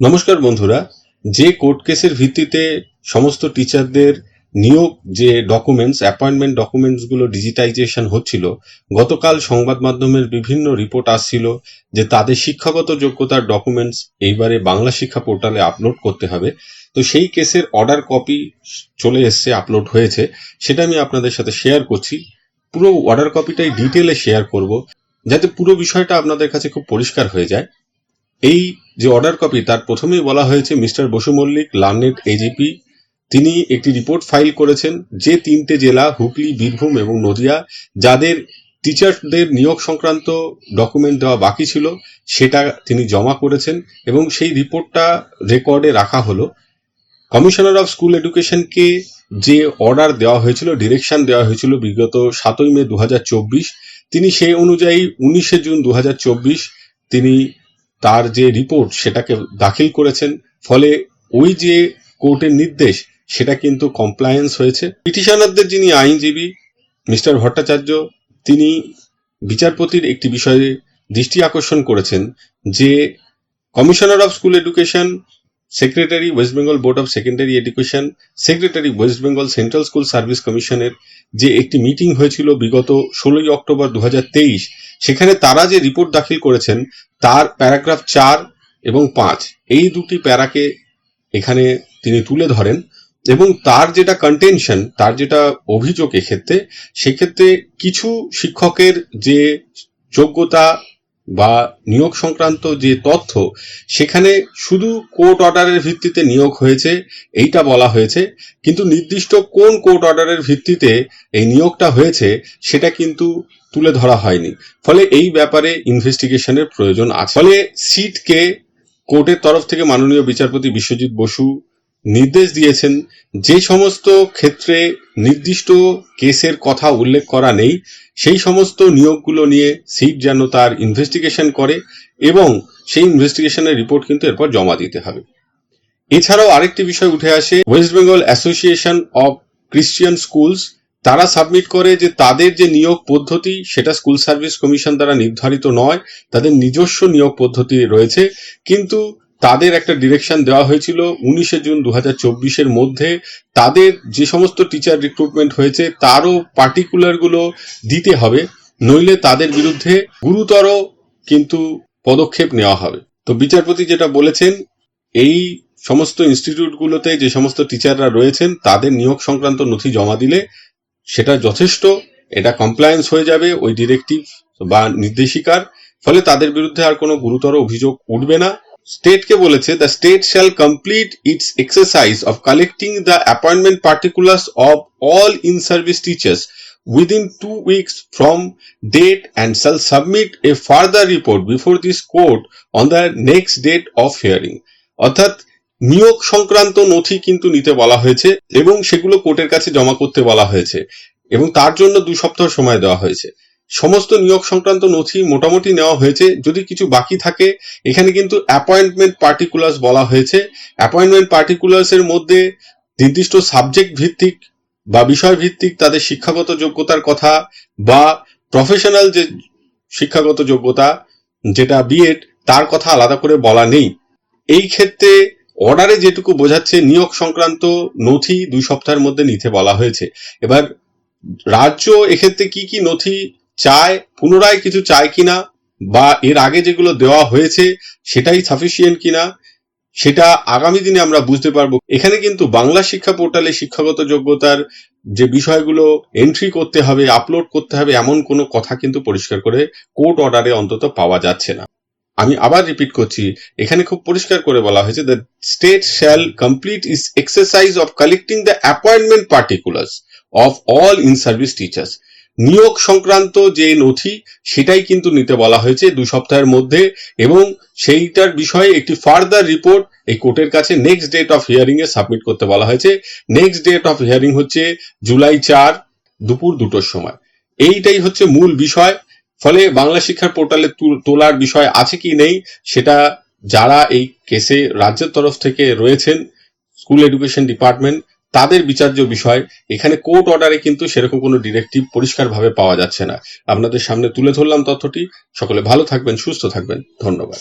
নমস্কার বন্ধুরা। যে কোর্ট কেসের ভিত্তিতে সমস্ত টিচারদের নিয়োগ যে ডকুমেন্টস অ্যাপয়েন্টমেন্ট ডকুমেন্টসগুলো ডিজিটাইজেশন হচ্ছিল, গতকাল সংবাদ মাধ্যমের বিভিন্ন রিপোর্ট আসছিল যে তাদের শিক্ষাগত যোগ্যতার ডকুমেন্টস এইবারে বাংলা শিক্ষা পোর্টালে আপলোড করতে হবে। তো সেই কেসের অর্ডার কপি চলে এসছে আপলোড হয়েছে। সেটা আমি আপনাদের সাথে শেয়ার করছি। পুরো অর্ডার কপিটাই ডিটেলে শেয়ার করব, যাতে পুরো বিষয়টা আপনাদের কাছে খুব পরিষ্কার হয়ে যায়। এই যে অর্ডার কপি তার প্রথমেই বলা হয়েছে mister Basu Mallick learned AGP তিনি একটি রিপোর্ট ফাইল করেছেন যে তিনটে জেলা, হুগলি, বীরভূম এবং নদিয়া, যাদের টিচারদের নিয়োগ সংক্রান্ত ডকুমেন্ট দেওয়া বাকি ছিল, সেটা তিনি জমা করেছেন এবং সেই রিপোর্টটা রেকর্ডে রাখা হলো। কমিশনার অফ স্কুল এডুকেশনকে যে অর্ডার দেওয়া হয়েছিল ডিরেকশন দেওয়া হয়েছিল বিগত সাতই মে দু তিনি সেই অনুযায়ী উনিশে জুন দু তিনি তার যে রিপোর্ট সেটাকে দাখিল করেছেন, ফলে ওই যে কোর্টের নির্দেশ, সেটা কিন্তু কমপ্লায়েন্স হয়েছে। পিটিশনারদের যিনি আইনজীবী, মিস্টার ভট্টাচার্য, তিনি বিচারপতির একটি বিষয়ে দৃষ্টি আকর্ষণ করেছেন যে, commissioner of school education secretary West Bengal board of secondary education secretary West Bengal central school service কমিশনের যে একটি মিটিং হয়েছিল বিগত ষোলোই অক্টোবর দু হাজার তেইশ, সেখানে তারা যে রিপোর্ট দাখিল করেছেন, তার প্যারাগ্রাফ চার এবং পাঁচ, এই দুটি প্যারাকে এখানে তিনি তুলে ধরেন এবং তার যেটা কন্টেনশন তার যেটা অভিযোগ এক্ষেত্রে, সেক্ষেত্রে কিছু শিক্ষকের যে যোগ্যতা বা নিয়োগ সংক্রান্ত যে তথ্য, সেখানে শুধু কোর্ট অর্ডারের ভিত্তিতে নিয়োগ হয়েছে, এইটা বলা হয়েছে। কিন্তু নির্দিষ্ট কোন কোর্ট অর্ডারের ভিত্তিতে এই নিয়োগটা হয়েছে, সেটা কিন্তু তুলে ধরা হয়নি। ফলে এই ব্যাপারে ইনভেস্টিগেশনের প্রয়োজন আছে। ফলে সিটকে কোর্টের তরফ থেকে মাননীয় বিচারপতি বিশ্বজিৎ বসু নির্দেশ দিয়েছেন যে সমস্ত ক্ষেত্রে নির্দিষ্ট কেসের কথা উল্লেখ করা নেই, সেই সমস্ত নিয়োগগুলো নিয়ে সিট যেন তার ইনভেস্টিগেশন করে এবং সেই ইনভেস্টিগেশনের রিপোর্ট কিন্তু এরপর জমা দিতে হবে। এছাড়াও আরেকটি বিষয় উঠে আসে West Bengal association of Christian schools তারা সাবমিট করে যে তাদের যে নিয়োগ পদ্ধতি সেটা স্কুল সার্ভিস কমিশন দ্বারা নির্ধারিত নয়, তাদের নিজস্ব নিয়োগ পদ্ধতি রয়েছে, কিন্তু তাদের একটা ডিরেকশন দেওয়া হয়েছিল উনিশে জুন দু এর মধ্যে। তাদের যে সমস্ত টিচার রিক্রুটমেন্ট হয়েছে, তারও পার্টিকুলারগুলো দিতে হবে, নইলে তাদের বিরুদ্ধে গুরুতর কিন্তু পদক্ষেপ নেওয়া হবে। তো বিচারপতি যেটা বলেছেন, এই সমস্ত ইনস্টিটিউটগুলোতে যে সমস্ত টিচাররা রয়েছেন, তাদের নিয়োগ সংক্রান্ত নথি জমা দিলে সেটা যথেষ্ট, এটা কমপ্লায়েন্স হয়ে যাবে, ওই ডিরেক্টিভ বা নির্দেশিকার, ফলে তাদের বিরুদ্ধে আর কোনো গুরুতর অভিযোগ উঠবে না। স্টেটকে বলেছে the state shall complete its exercise of collecting the appointment particulars of all in service teachers within two weeks from date and shall submit a further report before this court on the next date of hearing. অর্থাৎ নিয়োগ সংক্রান্ত নথি কিন্তু নিতে বলা হয়েছে এবং সেগুলো কোর্টের কাছে জমা করতে বলা হয়েছে এবং তার জন্য দু সপ্তাহ সময় দেওয়া হয়েছে। সমস্ত নিয়োগ সংক্রান্ত নথি মোটামুটি নেওয়া হয়েছে। যদি কিছু বাকি থাকে, এখানে কিন্তু অ্যাপয়েন্টমেন্ট পার্টিকুলার্স বলা হয়েছে। অ্যাপয়েন্টমেন্ট পার্টিকুলার্স এর মধ্যে নির্দিষ্ট সাবজেক্ট ভিত্তিক বা বিষয় ভিত্তিক তাদের শিক্ষাগত যোগ্যতার কথা বা প্রফেশনাল যে শিক্ষাগত যোগ্যতা, যেটা বিএড তার কথা আলাদা করে বলা নেই। এই ক্ষেত্রে অর্ডারে যেটুকু বোঝাচ্ছে নিয়োগ সংক্রান্ত নথি দুই সপ্তাহের মধ্যে নিতে বলা হয়েছে। এবার রাজ্য এক্ষেত্রে কি কি নথি চায়, পুনরায় কিছু চায় কিনা, বা এর আগে যেগুলো দেওয়া হয়েছে সেটাই সাফিসিয়েন্ট কিনা, সেটা আগামী দিনে আমরা বুঝতে পারব। এখানে কিন্তু বাংলা শিক্ষা পোর্টালে শিক্ষাগত যোগ্যতার যে বিষয়গুলো এন্ট্রি করতে হবে আপলোড করতে হবে, এমন কোনো কথা কিন্তু পরিষ্কার করে কোর্ট অর্ডারে অন্তত পাওয়া যাচ্ছে না। আমি আবার রিপিট করছি, এখানে খুব পরিষ্কার করে বলা হয়েছে the state shall complete its exercise of collecting the appointment particulars of all in service teachers নিয়োগ সংক্রান্ত যে নথি, সেটাই কিন্তু নিতে বলা হয়েছে দু সপ্তাহের মধ্যে এবং সেইটার বিষয়ে একটি ফার্দার রিপোর্ট এই কোর্টের কাছে নেক্সট ডেট অফ হিয়ারিং এ সাবমিট করতে বলা হয়েছে। নেক্সট ডেট অফ হিয়ারিং হচ্ছে জুলাই চার, দুপুর দুটোর সময়। এইটাই হচ্ছে মূল বিষয়। ফলে বাংলা শিক্ষার পোর্টালে তোলার বিষয় আছে কি নেই, সেটা যারা এই কেসে রাজ্যের তরফ থেকে রয়েছেন, স্কুল এডুকেশন ডিপার্টমেন্ট তাদের বিচার্য বিষয়, এখানে কোর্ট অর্ডারে কিন্তু সেরকম কোনো ডিরেক্টিভ পরিষ্কারভাবে পাওয়া যাচ্ছে না। আপনাদের সামনে তুলে ধরলাম তথ্যটি। সকলে ভালো থাকবেন, সুস্থ থাকবেন। ধন্যবাদ।